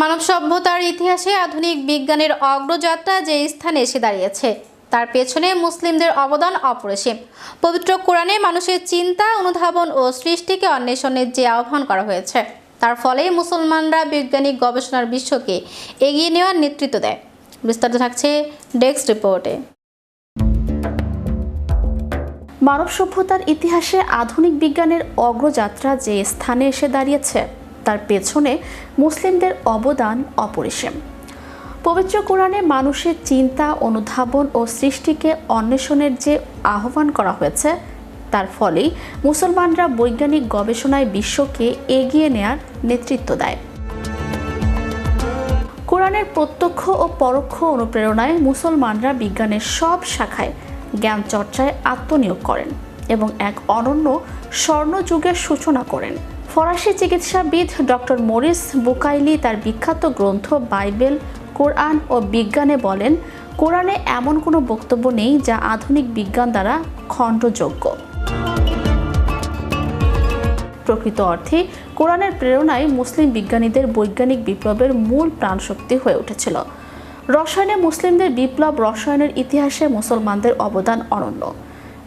মানব সভ্যতার ইতিহাসে আধুনিক বিজ্ঞানের অগ্রযাত্রা যে স্থানে এসে দাঁড়িয়েছে, তার পেছনে মুসলিমদের অবদান অপরিসীম। পবিত্র কোরআনে মানুষের চিন্তা, অনুধাবন ও সৃষ্টিকে অন্বেষণের যে আহ্বান করা হয়েছে, তার ফলে মুসলমানরা বৈজ্ঞানিক গবেষণার বিশ্বকে এগিয়ে নেওয়ার নেতৃত্ব দেয়। বিস্তারিত থাকছে ডেস্ক রিপোর্টে। মানব সভ্যতার ইতিহাসে আধুনিক বিজ্ঞানের অগ্রযাত্রা যে স্থানে এসে দাঁড়িয়েছে তার পেছনে মুসলিমদের অবদান অপরিসীম। পবিত্র কোরআনে মানুষের চিন্তা, অনুধাবন ও সৃষ্টিকে অন্বেষণের যে আহ্বান করা হয়েছে, তার ফলেই মুসলমানরা বৈজ্ঞানিক গবেষণায় বিশ্বকে এগিয়ে নেয়ার নেতৃত্ব দেয়। কোরআনের প্রত্যক্ষ ও পরোক্ষ অনুপ্রেরণায় মুসলমানরা বিজ্ঞানের সব শাখায় জ্ঞান চর্চায় আত্মনিয়োগ করেন এবং এক অনন্য স্বর্ণযুগের সূচনা করেন। ফরাসি চিকিৎসাবিদ ডক্টর মরিস বুকাইলি তার বিখ্যাত গ্রন্থ বাইবেল, কোরআন ও বিজ্ঞানে বলেন, কোরআনে এমন কোনো বক্তব্য নেই যা আধুনিক বিজ্ঞান দ্বারা খণ্ডযোগ্য। প্রকৃত অর্থে, কোরআনের প্রেরণায় মুসলিম বিজ্ঞানীদের বৈজ্ঞানিক বিপ্লবের মূল প্রাণশক্তি হয়ে উঠেছিল। রসায়নে মুসলিমদের বিপ্লব রসায়নের ইতিহাসে মুসলমানদের অবদান অনন্য।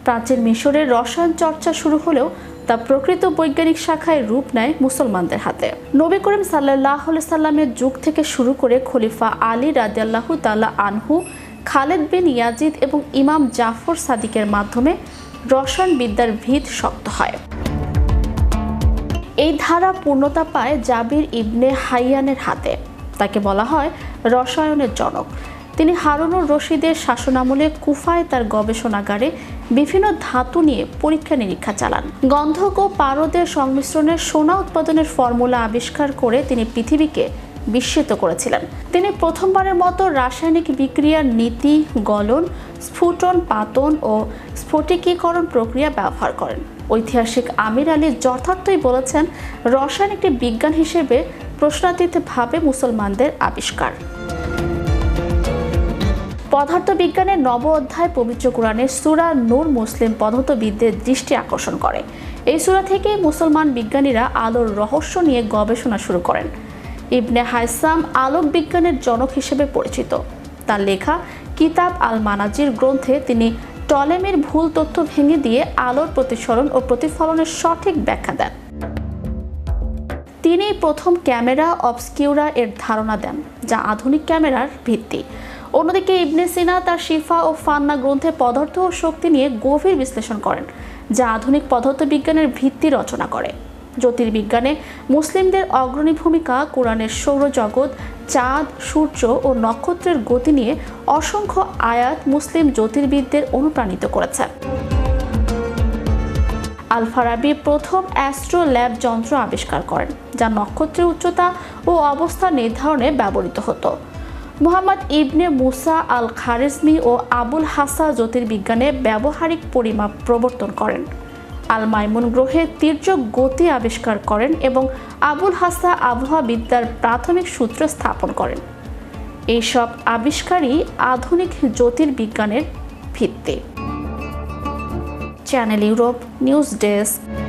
প্রাচীন মিশরের রসায়ন চর্চা শুরু হলেও তা প্রকৃত বৈজ্ঞানিক শাখায় রূপ নেয় মুসলমানদের হাতে। নবী করিম সাল্লাহ সাল্লামের যুগ থেকে শুরু করে খলিফা আলী রাদিয়াল্লাহু তাল্লাহ আনহু, খালেদ বিন ইয়াজিদ এবং ইমাম জাফর সাদিকের মাধ্যমে রসায়ন বিদ্যার ভিত শক্ত হয়। এই ধারা পূর্ণতা পায় জাবির ইবনে হাইয়ানের হাতে। তাকে বলা হয় রসায়নের জনক। তিনি হারুনুর রশিদের শাসনামলে কুফায় তার গবেষণাগারে বিভিন্ন ধাতু নিয়ে পরীক্ষা নিরীক্ষা চালান। গন্ধক ও পারদের সংমিশ্রণের সোনা উৎপাদনের ফর্মুলা আবিষ্কার করে তিনি পৃথিবীকে বিস্মিত করেছিলেন। তিনি প্রথমবারের মতো রাসায়নিক বিক্রিয়ার নীতি, গলন, স্ফুটন, পাতন ও স্ফটিকীকরণ প্রক্রিয়া ব্যবহার করেন। ঐতিহাসিক আমির আলী যথার্থই বলেছেন রসায়ন একটি বিজ্ঞান হিসেবে প্রশ্নাতীতভাবে মুসলমানদের আবিষ্কার। পদার্থবিজ্ঞানের নব অধ্যায় পবিত্র কোরআনের সুরা নূর মুসলিম পদার্থবিদদের দৃষ্টি আকর্ষণ করে। এই সুরা থেকে মুসলমান বিজ্ঞানীরা আলোর রহস্য নিয়ে গবেষণা শুরু করেন। ইবনে হাইসাম আলোক বিজ্ঞানের জনক হিসেবে পরিচিত। তার লেখা কিতাব আল মানাজির গ্রন্থে তিনি টলেমের ভুল তথ্য ভেঙে দিয়ে আলোর প্রতিসরণ ও প্রতিফলনের সঠিক ব্যাখ্যা দেন। তিনি প্রথম ক্যামেরা অবস্কিউরা এর ধারণা দেন, যা আধুনিক ক্যামেরার ভিত্তি। অন্যদিকে ইবনে সিনা, তার শিফা ও ফান্না গ্রন্থে পদার্থ ও শক্তি নিয়ে গভীর বিশ্লেষণ করেন, যা আধুনিক পদার্থবিজ্ঞানের ভিত্তি রচনা করে। জ্যোতির্বিজ্ঞানে মুসলিমদের অগ্রণী ভূমিকা কোরআনের সৌরজগৎ, চাঁদ, সূর্য ও নক্ষত্রের গতি নিয়ে অসংখ্য আয়াত মুসলিম জ্যোতির্বিদদের অনুপ্রাণিত করেছে। আলফারাবি প্রথম অ্যাস্ট্রো ল্যাব যন্ত্র আবিষ্কার করেন, যা নক্ষত্রের উচ্চতা ও অবস্থা নির্ধারণে ব্যবহৃত হতো। মুহাম্মদ ইবনে মুসা আল খারেজমি ও আবুল হাসা জ্যোতির্বিজ্ঞানে ব্যবহারিক পরিমাপ প্রবর্তন করেন। আল মাইমুন গ্রহে তির্যক গতি আবিষ্কার করেন এবং আবুল হাসা আবহাওয়াবিদ্যার প্রাথমিক সূত্র স্থাপন করেন। এইসব আবিষ্কারই আধুনিক জ্যোতির্বিজ্ঞানের ভিত্তি। Channel Europe news desk.